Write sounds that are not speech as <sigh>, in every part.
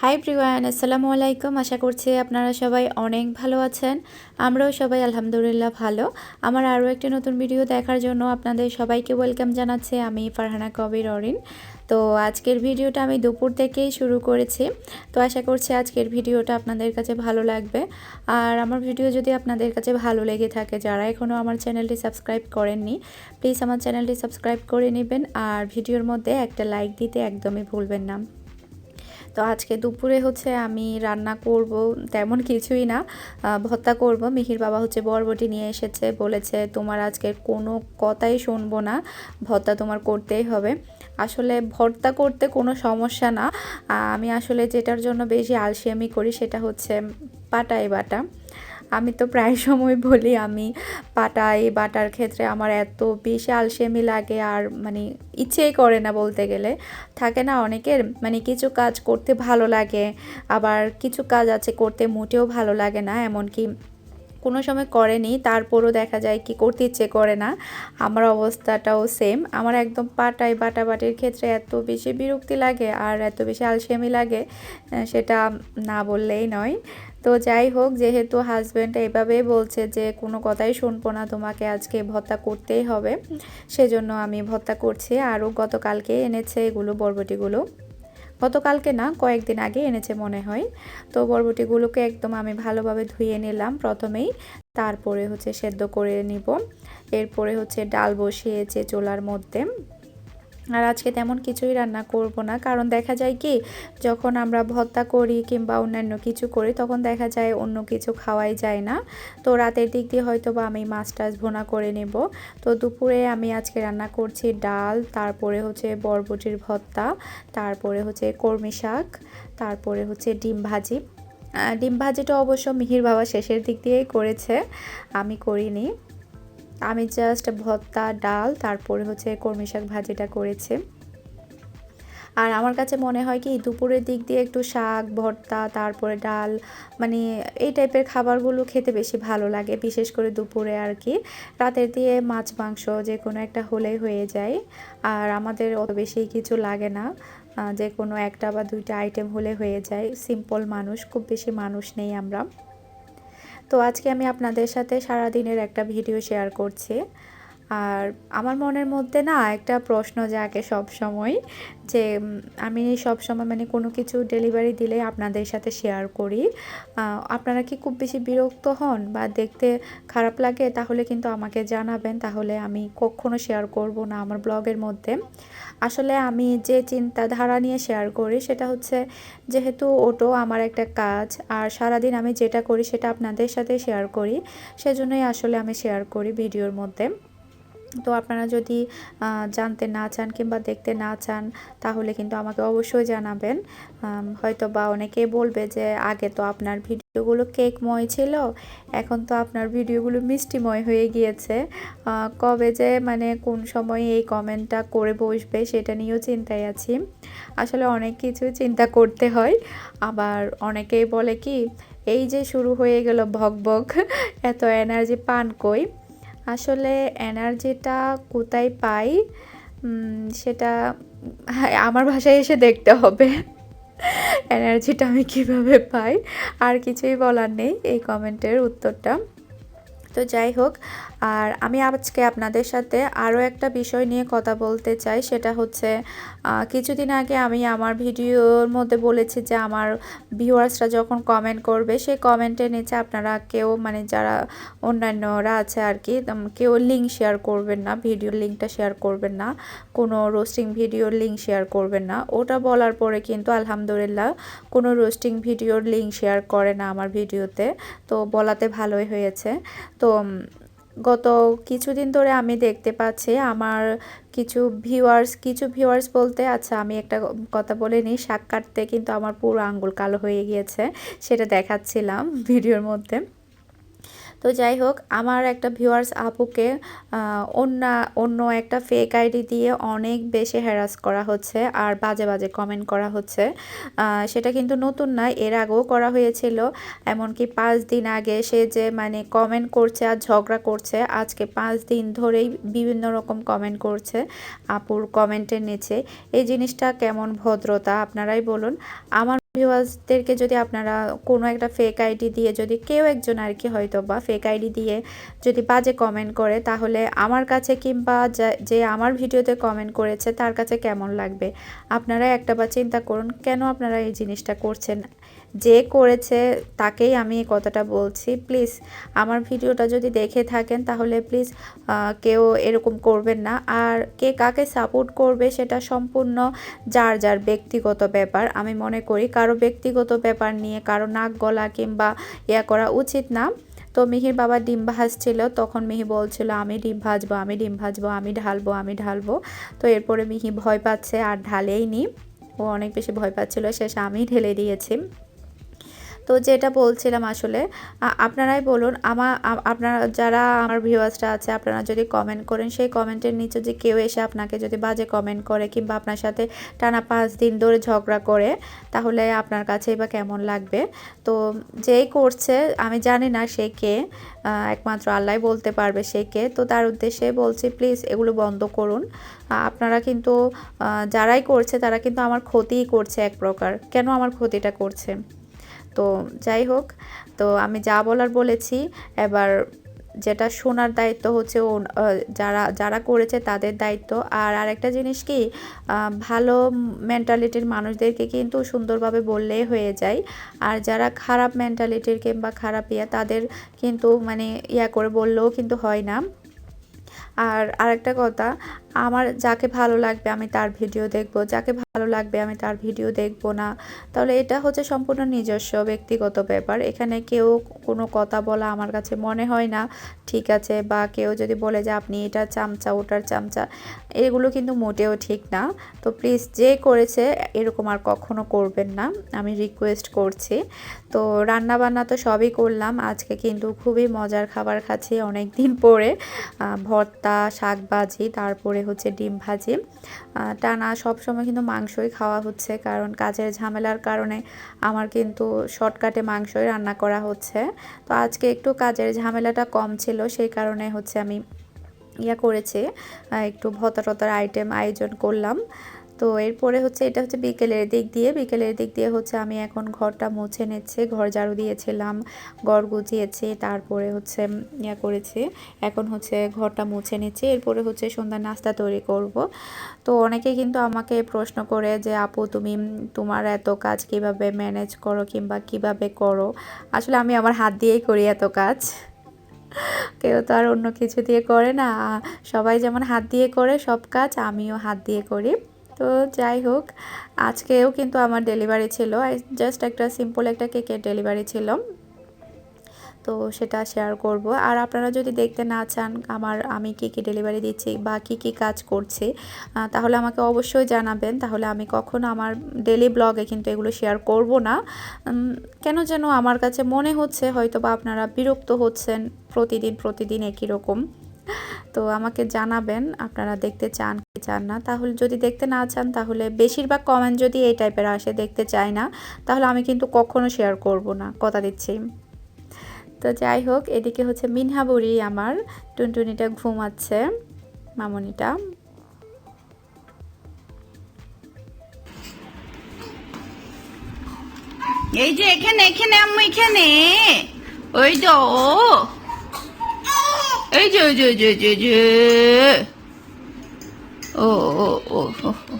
High Priyan আসসালামু আলাইকুম আশা করছি আপনারা সবাই অনেক ভালো আছেন। আমরাও সবাই আলহামদুলিল্লাহ ভালো। আমার আরও একটি নতুন ভিডিও দেখার জন্য আপনাদের সবাইকে ওয়েলকাম জানাচ্ছি। আমি ফারহানা কবির অরিন। তো আজকের ভিডিওটা আমি দুপুর থেকেই শুরু করেছি। তো আশা করছি আজকের ভিডিওটা আপনাদের কাছে ভালো লাগবে। আর আমার ভিডিও যদি আপনাদের কাছে ভালো লেগে থাকে, যারা এখনও আমার চ্যানেলটি সাবস্ক্রাইব করেননি প্লিজ আমার চ্যানেলটি সাবস্ক্রাইব করে নেবেন। আর ভিডিওর মধ্যে একটা লাইক দিতে একদমই ভুলবেন না। তো আজকে দুপুরে হচ্ছে আমি রান্না করব তেমন কিছুই না ভত্তা করব। মিহির বাবা হচ্ছে বরবটি নিয়ে এসেছে, বলেছে তোমার আজকে কোনো কথাই শুনব না ভত্তা তোমার করতেই হবে। আসলে ভর্তা করতে কোনো সমস্যা না আমি আসলে যেটার জন্য বেশি আলসিয়ামি করি সেটা হচ্ছে পাটাই বাটা। আমি তো প্রায় সময় বলি, আমি পাটাই বাটার ক্ষেত্রে আমার এত বেশি আলসেমি লাগে আর মানে ইচ্ছেই করে না বলতে গেলে। থাকে না অনেকের মানে কিছু কাজ করতে ভালো লাগে, আবার কিছু কাজ আছে করতে মোটেও ভালো লাগে না, এমনকি কোনো সময় করেনি, তারপরও দেখা যায় কি করতে ইচ্ছে করে না। আমার অবস্থাটাও সেম আমার একদম পাটাই বাটাবাটির ক্ষেত্রে এত বেশি বিরক্তি লাগে আর এত বেশি আলসেমি লাগে সেটা না বললেই নয়। তো যাই হোক, যেহেতু হাজব্যান্ড এভাবেই বলছে যে, কোনো কথাই শুনব না, তোমাকে আজকে ভত্তা করতেই হবে। সেজন্য আমি ভত্তা করছি। আরও গতকালকে এনেছে এগুলো, বরবটিগুলো। গতকালকে না, কয়েকদিন আগে এনেছে মনে হয়। তো বরবটিগুলোকে একদম আমি ভালোভাবে ধুয়ে নিলাম প্রথমেই। তারপরে হচ্ছে সেদ্ধ করে নিব। এরপরে হচ্ছে ডাল বসিয়েছে চোলার মধ্যে। আর আজকে তেমন কিছুই রান্না করব না। কারণ দেখা যায় কি, যখন আমরা ভর্তা করি কিংবা অন্যান্য কিছু করি, তখন দেখা যায় অন্য কিছু খাওয়াই যায় না। তো রাতের দিক দিয়ে হয়তো বা আমি মাছ টাছ ভোনা করে নেব। তো দুপুরে আমি আজকে রান্না করছি ডাল, তারপরে হচ্ছে বরবটির ভর্তা, তারপরে হচ্ছে কর্মী শাক, তারপরে হচ্ছে ডিম ভাজি। ডিম ভাজিটা অবশ্য মিহির বাবা শেষের দিক দিয়েই করেছে, আমি করিনি। আমি জাস্ট ভর্তা, ডাল, তারপরে হচ্ছে কর্মী শাক ভাজিটা করেছে। আর আমার কাছে মনে হয় কি, দুপুরের দিক দিয়ে একটু শাক, ভর্তা, তারপরে ডাল মানে এই টাইপের খাবারগুলো খেতে বেশি ভালো লাগে, বিশেষ করে দুপুরে আর কি। রাতের দিয়ে মাছ, মাংস যে কোনো একটা হলেই হয়ে যায়, আর আমাদের অত বেশি কিছু লাগে না। যে কোনো একটা বা দুইটা আইটেম হলে হয়ে যায়। সিম্পল মানুষ, খুব বেশি মানুষ নেই আমরা। তো আজকে আমি আপনাদের সাথে সারা দিনের একটা ভিডিও শেয়ার করছি। আর আমার মনের মধ্যে না একটা প্রশ্ন জাগে সব সময় যে আমি সব সময় মানে কোনো কিছু ডেলিভারি দিলে আপনাদের সাথে শেয়ার করি। আপনারা কি খুব বেশি বিরক্ত হন বা দেখতে খারাপ লাগে তাহলে কিন্তু আমাকে জানাবেন, তাহলে আমি কখনো শেয়ার করব না আমার ব্লগের মধ্যে। আসলে আমি যে চিন্তাধারা নিয়ে শেয়ার করি সেটা হচ্ছে যেহেতু ওটো আমার একটা কাজ, আর সারাদিন আমি যেটা করি সেটা আপনাদের সাথে শেয়ার করি, সেজন্যই আসলে আমি শেয়ার করি ভিডিওর মধ্যে। তো আপনারা যদি জানতে না চান কিংবা দেখতে না চান, তাহলে কিন্তু আমাকে অবশ্যই জানাবেন। হয়তো বা অনেকে বলবে যে, আগে তো আপনার ভিডিওগুলো কেকময় ছিল, এখন তো আপনার ভিডিওগুলো মিষ্টিময় হয়ে গিয়েছে। কবে যে মানে কোন সময় এই কমেন্টটা করে বসবে সেটা নিয়েও চিন্তায় আছি। আসলে অনেক কিছু চিন্তা করতে হয়। আবার অনেকেই বলে কি, এই যে শুরু হয়ে গেল ভক ভক এত এনার্জি পান কই? আসলে এনার্জিটা কোথায় পাই? সেটা আমার ভাষায় এসে দেখতে হবে। এনার্জিটা আমি কীভাবে পাই? আর কিছুই বলার নেই এই কমেন্টের উত্তরটা। তো যাই হোক আর আমি আজকে আপনাদের সাথে আরও একটা বিষয় নিয়ে কথা বলতে চাই, সেটা হচ্ছে কিছুদিন আগে আমি আমার ভিডিওর মধ্যে বলেছি যে আমার ভিউয়ার্সরা যখন কমেন্ট করবে, সেই কমেন্টের নিচে আপনারা কেউ মানে যারা অন্যান্যরা আছে আর কি কেউ লিঙ্ক শেয়ার করবেন না ভিডিওর লিঙ্কটা শেয়ার করবেন না, কোনো রোস্টিং ভিডিওর লিঙ্ক শেয়ার করবেন না। ওটা বলার পরে কিন্তু আলহামদুলিল্লাহ কোনো রোস্টিং ভিডিওর লিঙ্ক শেয়ার করে না আমার ভিডিওতে, তো বলাতে ভালোই হয়েছে। তো গত কিছুদিন ধরে আমি দেখতে পাচ্ছি আমার কিছু ভিউয়ার্স কিছু ভিউয়ার্স বলতে আচ্ছা আমি একটা কথা বলে নিই শাক কাটতে কিন্তু আমার পুরো আঙ্গুল কালো হয়ে গিয়েছে, সেটা দেখাচ্ছিলাম <laughs> ভিডিওর মধ্যে। তো যাই হোক, আমার একটা ভিউয়ার্স আপুকে অন্য অন্য একটা ফেক আইডি দিয়ে অনেক বেশি হ্যারাস করা হচ্ছে আর বাজে বাজে কমেন্ট করা হচ্ছে। সেটা কিন্তু নতুন নয় এর আগেও করা হয়েছিল। এমনকি পাঁচ দিন আগে সে যে মানে কমেন্ট করছে আর ঝগড়া করছে, আজকে পাঁচ দিন ধরেই বিভিন্ন রকম কমেন্ট করছে আপুর কমেন্টের নিচে। এই জিনিসটা কেমন ভদ্রতা, আপনারাই বলুন। আমার ভিউয়ার্সদেরকে যদি আপনারা কোনো একটা ফেক আইডি দিয়ে যদি কেউ একজন আর কি হয়তো বা ফেক আইডি দিয়ে যদি বাজে কমেন্ট করে, তাহলে আমার কাছে কিংবা যে আমার ভিডিওতে কমেন্ট করেছে, তার কাছে কেমন লাগবে? আপনারা একটা বা চিন্তা করুন, কেন আপনারা এই জিনিসটা করছেন? যে করেছে তাকেই আমি কথাটা বলছি। প্লিজ, আমার ভিডিওটা যদি দেখে থাকেন তাহলে প্লিজ কেউ এরকম করবেন না। আর কে কাকে সাপোর্ট করবে সেটা সম্পূর্ণ যার যার ব্যক্তিগত ব্যাপার, আমি মনে করি। কারও ব্যক্তিগত ব্যাপার নিয়ে কারও নাক গলা কিংবা ইয়া করা উচিত না। তো মিহির বাবা ডিম ভাজছিল, তখন মিহি বলছিল, আমি ডিম ভাজবো, আমি ডিম ভাজবো, আমি ঢালবো আমি ঢালবো। তো এরপরে মিহি ভয় পাচ্ছে আর ঢালেই নি ও অনেক বেশি ভয় পাচ্ছিল, শেষে আমি ঢেলে দিয়েছি। তো যেটা বলছিলাম আসলে আপনারাই বলুন আমার আপনারা যারা আমার ভিউয়ার্সটা আছে, আপনারা যদি কমেন্ট করেন, সেই কমেন্টের নিচে যে কেউ এসে আপনাকে যদি বাজে কমেন্ট করে কিংবা আপনার সাথে টানা পাঁচ দিন ধরে ঝগড়া করে, তাহলে আপনার কাছে বা কেমন লাগবে? তো যেই করছে, আমি জানি না সে কে একমাত্র আল্লাহ বলতে পারবে সে কে, তো তার উদ্দেশ্যে বলছি প্লিজ এগুলো বন্ধ করুন। আপনারা কিন্তু যারাই করছে, তারা কিন্তু আমার ক্ষতিই করছে এক প্রকার। কেন আমার ক্ষতিটা করছে? তো যাই হোক, তো আমি যা বলার বলেছি, এবার যেটা শোনার দায়িত্ব হচ্ছে যারা যারা করেছে তাদের দায়িত্ব। আর আরেকটা জিনিস কি ভালো মেন্টালিটির মানুষদেরকে কিন্তু সুন্দরভাবে বললেই হয়ে যায়। আর যারা খারাপ মেন্টালিটির কিংবা খারাপ ইয়া, তাদের কিন্তু মানে ইয়া করে বললেও কিন্তু হয় না। আর আরেকটা কথা আমার যাকে ভালো লাগবে আমি তার ভিডিও দেখব, যাকে ভালো লাগবে আমি তার ভিডিও দেখব না। তাহলে এটা হচ্ছে সম্পূর্ণ নিজস্ব ব্যক্তিগত ব্যাপার। এখানে কেউ কোনো কথা বলা আমার কাছে মনে হয় না, ঠিক আছে? বা কেউ যদি বলে যে আপনি এটা চামচা, ওটার চামচা, এগুলো কিন্তু মোটেও ঠিক না। তো প্লিজ যে করেছে এরকম আর কখনো করবেন না, আমি রিকোয়েস্ট করছি। তো রান্না বান্না তো সবই করলাম, আজকে কিন্তু খুবই মজার খাবার খাচ্ছি অনেক দিন পরে ভর্তা শাক ভাজি তারপরে হচ্ছে ডিম ভাজি। টানা সবসময় কিন্তু মাংসই খাওয়া হচ্ছে, কারণ কাজের ঝামেলার কারণে আমার কিন্তু শর্টকাটে মাংসই রান্না করা হচ্ছে। তো আজকে একটু কাজের ঝামেলাটা কম ছিল, সেই কারণে হচ্ছে আমি ইয়া করেছি একটু ভতা টতার আইটেম আয়োজন করলাম। তো এরপরে হচ্ছে এটা হচ্ছে বিকেলের দিক দিয়ে। বিকেলের দিক দিয়ে হচ্ছে আমি এখন ঘরটা মুছে নিচ্ছি, ঘর ঝাড়ু দিয়েছিলাম, ঘর গুছিয়েছি, তারপরে হচ্ছে ইয়া করেছি, এখন হচ্ছে ঘরটা মুছে নিচ্ছি। এরপরে হচ্ছে সন্ধ্যা নাস্তা তৈরি করব। তো অনেকে কিন্তু আমাকে প্রশ্ন করে যে, আপু, তুমি তোমার এত কাজ কীভাবে ম্যানেজ করো কিংবা কীভাবে করো? আসলে আমি আমার হাত দিয়েই করি এত কাজ। কেউ তো আর অন্য কিছু দিয়ে করে না। সবাই যেমন হাত দিয়ে করে সব কাজ, আমিও হাত দিয়ে করি। তো যাই হোক, আজকেও কিন্তু আমার ডেলিভারি ছিল। জাস্ট একটা সিম্পল একটা কেকের ডেলিভারি ছিল। তো সেটা শেয়ার করব। আর আপনারা যদি দেখতে না চান আমার আমি কি কি ডেলিভারি দিচ্ছি বা কি কি কাজ করছি তাহলে আমাকে অবশ্যই জানাবেন। তাহলে আমি কখনো আমার ডেলি ব্লগে কিন্তু এগুলো শেয়ার করব না। কেন যেন আমার কাছে মনে হচ্ছে হয়তো বা আপনারা বিরক্ত হচ্ছেন প্রতিদিন প্রতিদিন একই রকম। তো আমাকে জানাবেন, আপনারা দেখতে চান কি চান না। তাহলে যদি দেখতে না চান, তাহলে বেশিরভাগ কমেন্ট যদি এই টাইপের আসে, দেখতে চাই না, তাহলে আমি কিন্তু কখনো শেয়ার করব না। কথা দিচ্ছি। তো যাই হোক, এদিকে হচ্ছে মিনহাবুরি আমার, টুনটুনিটা ঘুমাচ্ছে, মামনিটা। এই যে এখানে এখানে, আম্মু, এখানে। ওই তো এই যে ওই যে ওই যে ওই যে, ওই যে ও ও ও ও, ও।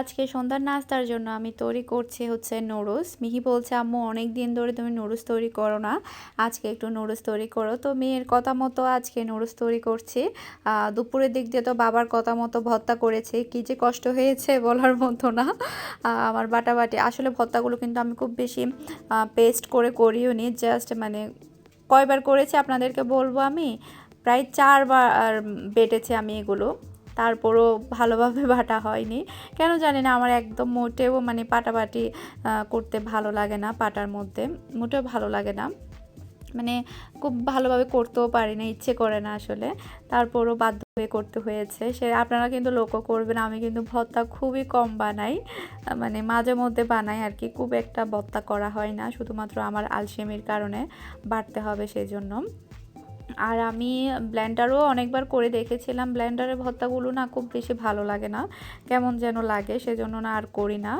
আজকে সন্ধ্যার নাস্তার জন্য আমি তৈরি করছি হচ্ছে নুডলস। মিহি বলছে, আম্মু অনেক দিন ধরে তুমি নুডলস তৈরি করো না। আজকে একটু নুডলস তৈরি করো। তো মেয়ের কথা মতো আজকে নুডলস তৈরি করছি। দুপুরের দিক দিয়ে তো বাবার কথা মতো ভত্তা করেছে। কী যে কষ্ট হয়েছে বলার মতো না। আমার বাটাবাটি। আসলে ভত্তাগুলো কিন্তু আমি খুব বেশি পেস্ট করে করিও নি। জাস্ট মানে কয়বার করেছি আপনাদেরকে বলব আমি? প্রায় চারবার বেটেছি আমি এগুলো। তারপরও ভালোভাবে <laughs> বাটা হয়নি। কেন জানি না, আমার একদম মোটেও মানে পাটাপাটি করতে ভালো লাগে না পাটার মধ্যে। মোটেও ভালো লাগে না। মানে খুব ভালোভাবে করতেও পারি না, ইচ্ছে করে না আসলে। তারপরও বাধ্য হয়ে করতে হয়েছে। সে আপনারা কিন্তু লক্ষ্য করবেন, আমি কিন্তু ভত্তা খুবই কম বানাই। মানে মাঝে মধ্যে বানাই আর কি, খুব একটা ভর্তা করা হয় না। শুধুমাত্র আমার আলসেমির কারণে বাড়তে হবে সেই জন্য আর আমি ব্ল্যান্ডারও অনেকবার করে দেখেছিলাম। ব্লেন্ডারের ভর্তাগুলো না খুব বেশি ভালো লাগে না, কেমন যেন লাগে, সেজন্য না আর করি না।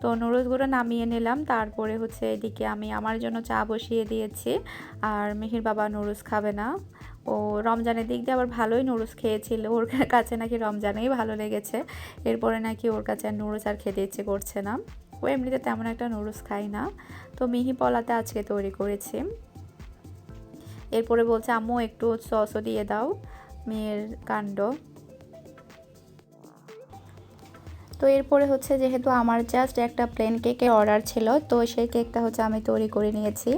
তো নুডলসগুলো নামিয়ে নিলাম, তারপরে হচ্ছে এদিকে আমি আমার জন্য চা বসিয়ে দিয়েছি। আর মিহির বাবা নুডলস খাবে না। ও রমজানের দিক দিয়ে আবার ভালোই নুডলস খেয়েছিল, ওর কাছে নাকি রমজানেই ভালো লেগেছে। এরপরে নাকি ওর কাছে আর নুডলস আর খেতে ইচ্ছে করছে না। ও এমনিতে তেমন একটা নুডলস খাই না। তো মিহি পলাতে আজকে তৈরি করেছি। এরপরে বলছে আম্মু একটু সসও দিয়ে দাও মেয়ের কাণ্ড। তো এরপরে হচ্ছে যেহেতু আমার জাস্ট একটা প্লেন কেকের অর্ডার ছিল, তো সেই কেকটা হচ্ছে আমি তৈরি করে নিয়েছি।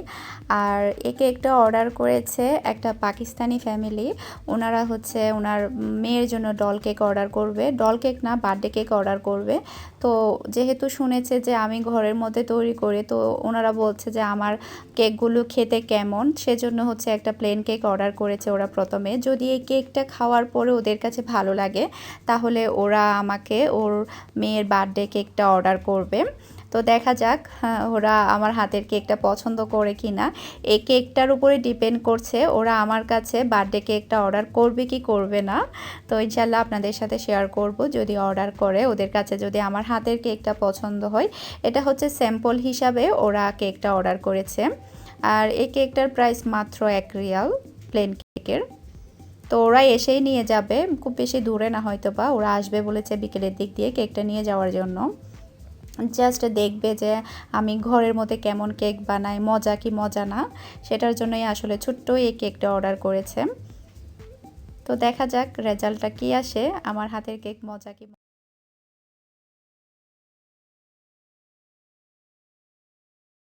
আর এই কেকটা অর্ডার করেছে একটা পাকিস্তানি ফ্যামিলি ওনারা হচ্ছে ওনার মেয়ের জন্য ডল কেক অর্ডার করবে। ডল কেক না বার্থডে কেক অর্ডার করবে। তো যেহেতু শুনেছে যে আমি ঘরের মধ্যে তৈরি করি, তো ওনারা বলছে যে আমার কেকগুলো খেতে কেমন? সেজন্য হচ্ছে একটা প্লেন কেক অর্ডার করেছে ওরা প্রথমে। যদি এই কেকটা খাওয়ার পরে ওদের কাছে ভালো লাগে, তাহলে ওরা আমাকে ওর মেয়ের বার্থডে কেকটা অর্ডার করবে। তো দেখা যাক হ্যাঁ, ওরা আমার হাতের কেকটা পছন্দ করে কি না এই কেকটার উপরে ডিপেন্ড করছে ওরা আমার কাছে বার্থডে কেকটা অর্ডার করবে কি করবে না। তো ইনশাল্লাহ আপনাদের সাথে শেয়ার করব যদি অর্ডার করে। ওদের কাছে যদি আমার হাতের কেকটা পছন্দ হয় এটা হচ্ছে স্যাম্পল হিসাবে ওরা কেকটা অর্ডার করেছে। আর এই কেকটার প্রাইস মাত্র এক রিয়াল প্লেন কেকের তো ওরা এসেই নিয়ে যাবে। খুব বেশি দূরে না হয়তো বা ওরা আসবে বলেছে বিকেলের দিক দিয়ে কেকটা নিয়ে যাওয়ার জন্য। জাস্ট দেখবে যে আমি ঘরের মধ্যে কেমন কেক বানাই, মজা কি মজা না, সেটার জন্যই আসলে ছোট্ট এই কেকটা অর্ডার করেছে। তো দেখা যাক রেজাল্টটা কি আসে, আমার হাতের কেক মজা কি